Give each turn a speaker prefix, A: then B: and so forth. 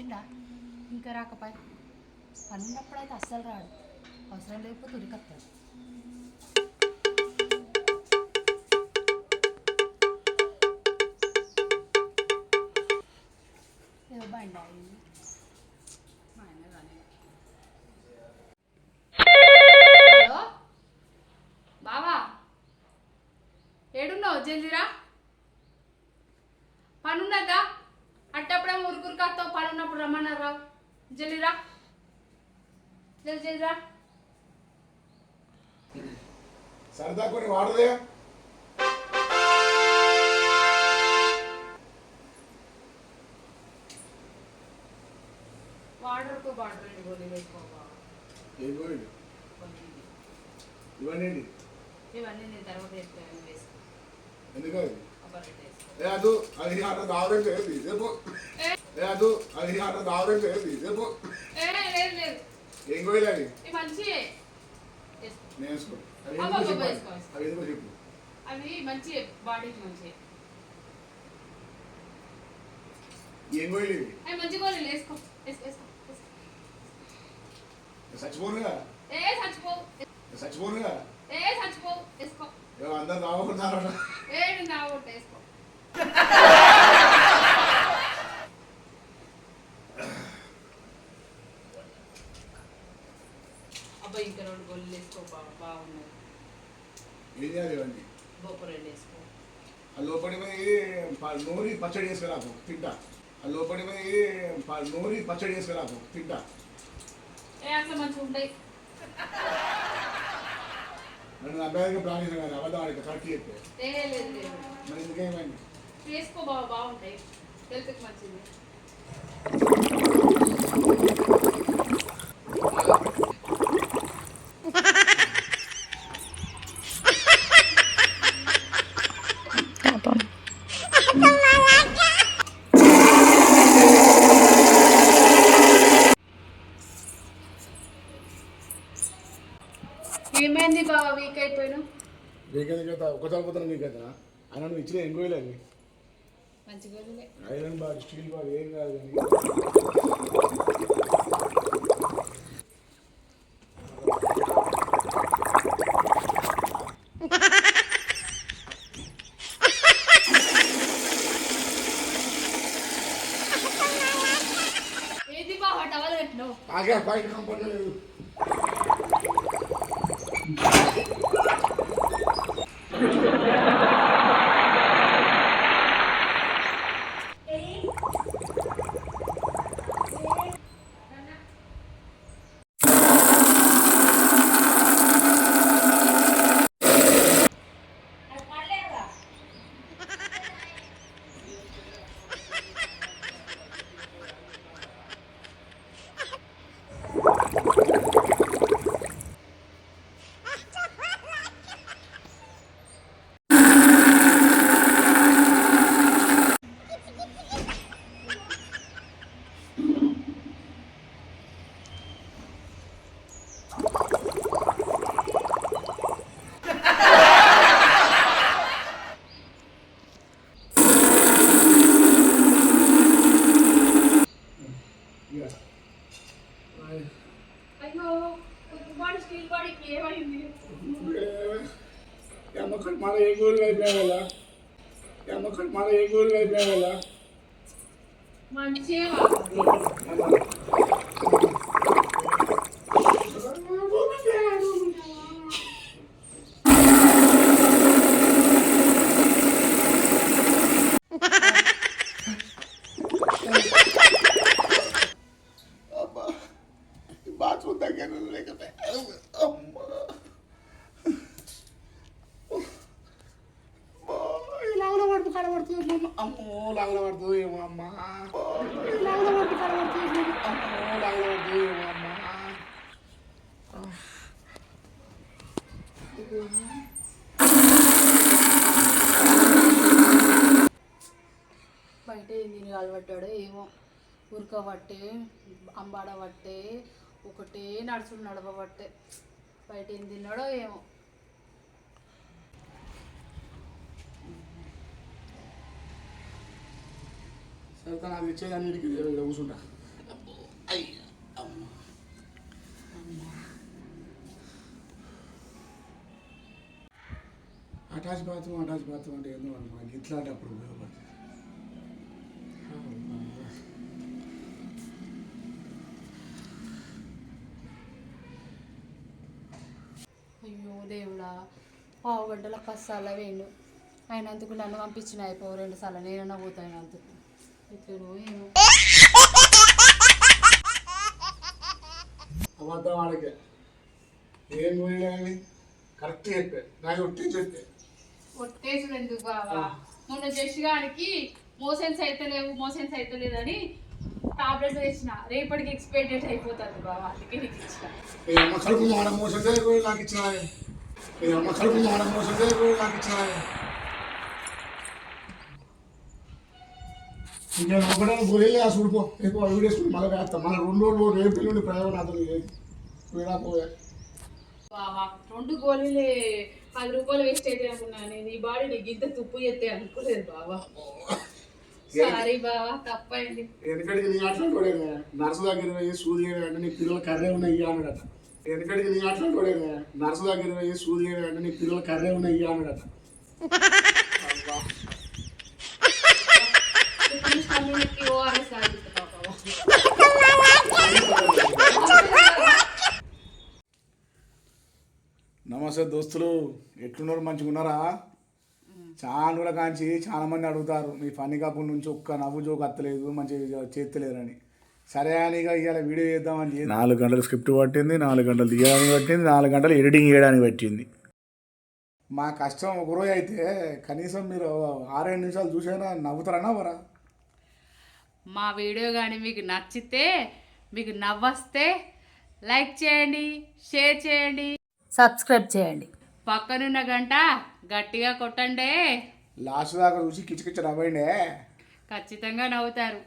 A: వచ్చిండా? ఇంకా రాకపోయి. పని ఉన్నప్పుడైతే అస్సలు రాడు. అవసరం లేకపోతే ఉరికొస్తాడు. బండి ఆగింది. మా ఆయన రాలేదు. బావా? ఏడున్నావు జల్దీరా? పని ఉన్నప్పుడు రమ్మన్నారు రావు జల్దిరా జల్ది జల్దిరా
B: సరదా కొన్ని వాడదే
A: వాడర్కు వాటర్ రెండు గోళీలు వేసుకోవా
B: ఏం పోయింది ఇవన్నీ ఏంటి?
A: ఇవన్నీ నేను తర్వాత వేసుకోవాలి వేసుకో
B: ఎందుకు అది?
A: ఒక రెండు వేసుకో
B: ఏ అదు అది ఆట దావరం లేదు చెప్పు ఏ అదు అది ఆట దావరం లేదు. చెప్పు
A: ఏ లేదు లేదు.
B: ఏం కోయలే అది
A: మంచివే వేసుకో
B: నేను వేసుకో. అవి
A: అబ్బా,
B: ఎందుకు
A: అబ్బా,
B: చెప్పాలి?
A: వేసుకో, వేసుకో.
B: అవి ఎందుకు చెప్పు?
A: అవి మంచివే బాడీకి మంచివే
B: ఏం? కోయలు ఇవి
A: అవి మంచి గోళీలు వేసుకో వేసుకో వేసుకో వేసుకో.
B: చచ్చిపోనుగా
A: ఏ చచ్చిపో.
B: చచ్చిపోనుగా
A: ఏ చచ్చిపో. వేసుకో.
B: అందరు రావకుంటారట
A: ఏ నేను రావట్టు వేసుకో అబ్బాయి ఇంకా రెండు గోళీలు వేసుకో బా బాగున్నాయి
B: ఏం చేయాలి ఇవన్నీ
A: బొప్పు రెండు వేసుకో
B: ఆ లోపలి పోయి ప- నూరి పచ్చడి చేసుకురాకు తింటా. ఆ పోయి ప- నూరి పచ్చడి చేసుకురాకు తింటా.
A: ఏ అట్లా మంచిగా ఉంటాయి.
B: నన్ను అబ్బాయిగా ప్లాన్ చేసిన కానీ అబద్ధం ఆడితే కరెక్ట్ చెప్పే.
A: ఏ లేదు లేదు.
B: మరి ఎందుకేమైంది
A: వేసుకో బాగా బాగుంటాయి హెల్త్కి మంచిది. ఏమైంది బాగా వీక్ అయిపోయినావు?
B: నీకెందుకు చేస్తా ఒకసారి పోతాను నీకు కదా ఆయన నువ్వు ఇచ్చిన ఏం కోయలేదు
A: మంచిగా
B: ఐరన్ బాగా స్టీల్ బాగా ఏం కాదు కానీ.
A: ఏది
B: ఆగే బయట కంపౌండ్ లేదు ఇక.
A: అయ్యో బాడీ స్టీల్ బాడీకి ఏమైంది?
B: ఎమ్మక్కడి మన ఏ గోళ్ళు అయిపోయా కదా ఎమ్మక్కడి మన ఏ గోళ్ళు అయిపోయా కదా
A: మంచిగా
B: అబ్బా బాత్రూమ్ దగ్గర లేకపోతే అమ్మా లావుల పడుతు కడబడుతుంది అమ్మో లావుల పడుతుంది ఏమో అమ్మా లావుల పడుతు కడబడుతుంది అమ్మో లావుల పడుతుంది ఏమో అమ్మా
A: బయట ఏం తిని అలవట్టాడో ఏమో. ఉరకబట్టే అంబాడబట్టే ఒకటే నడుచుడు నడవబట్టే బయట ఏం తిన్నాడో ఏమో.
B: అటాచ్ బాత్రూమ్ అటాచ్ బాత్రూమ్ అంటే ఏందో మనకి ఇట్లాంటప్పుడు ఉపయోగపడుతుంది
A: అయ్యో దేవుడా పావు గంటల పది వేయండు. అయినందుకు నన్ను పంపించిన అయిపో రెండు సార్లు. నేనన్నా పోతాను అందుకు
B: అబద్ధం వాడికే ఏం పోయినా కరెక్ట్ చెప్పే. నాకు ఒట్టి చెప్పే.
A: కొట్టేసుడు ఎందుకు బావా? మొన్న జషిగానికి మోషన్స్ అయితే లేవు మోషన్స్ అయితే లేదని టాబ్లెట్ వేసిన. రేపటికి ఎక్స్పైర్ డేట్ అయిపోతుంది బావా అందుకే నీకు ఇచ్చిన.
B: అమ్మ కడుపు మోసం నాకు ఇచ్చిన అమ్మ కడుపు మోసం నాకు ఇచ్చిన ఇంకా ఒకటే పోయి ఆ చూడిపో ఎక్కువ వీడియోస్ మళ్ళీ వేస్తాం. మన రెండు రోజులు రేపు ఎల్లుండి ప్రయోగం అతను పోయినా పోయా
A: బావా రెండు గోళీలే పది రూపాయలు వేస్ట్ అయితే అనుకున్నా నేను. ఈ బాడీ నీకు ఇంత తుప్పు చేస్తే అనుకోలేదు బావా. సారీ బావా తప్పైంది.
B: ఎందుకంటే నీ అట్లాంటి వాడేనే నర్సు దగ్గర పోయి సూది అంటే నీ పిల్లలు కర్రే ఉన్నాయి ఇయ్య అన్నాడట ఎందుకంటే నీ అట్లాంటి వాడేనే నర్సు దగ్గర పోయి సూది అంటే నీ పిల్లలు కర్రే ఉన్నాయి ఇయ్య అన్నాడట నమస్తే దోస్తులు. ఎట్లున్నారు? మంచిగా ఉన్నారా చాలా రోజుల కాంచి చాలా మంది అడుగుతారు. మీ ఫన్నీ కప్పుల నుంచి ఒక్క నవ్వు జోకు అత్తలేదు మంచిగా చేస్తలేరని సరే అని ఇక ఇవాళ వీడియో చేద్దామని నాలుగు గంటలు స్క్రిప్ట్ పట్టింది నాలుగు గంటలు తీయడానికి పట్టింది నాలుగు గంటలు ఎడిటింగ్ చేయడానికి పట్టింది. మా కష్టం ఒక రోజు అయితే కనీసం మీరు ఆరేడు నిమిషాలు చూసైనా నవ్వుతారన్నా వరా
A: మా వీడియో కానీ మీకు నచ్చితే మీకు నవ్వస్తే లైక్ చేయండి షేర్ చేయండి. సబ్స్క్రైబ్ చేయండి. పక్కనున్న గంట గట్టిగా కొట్టండి.
B: లాస్ట్ దాకా చూసి కిచకిచ నవ్వండే.
A: ఖచ్చితంగా నవ్వుతారు.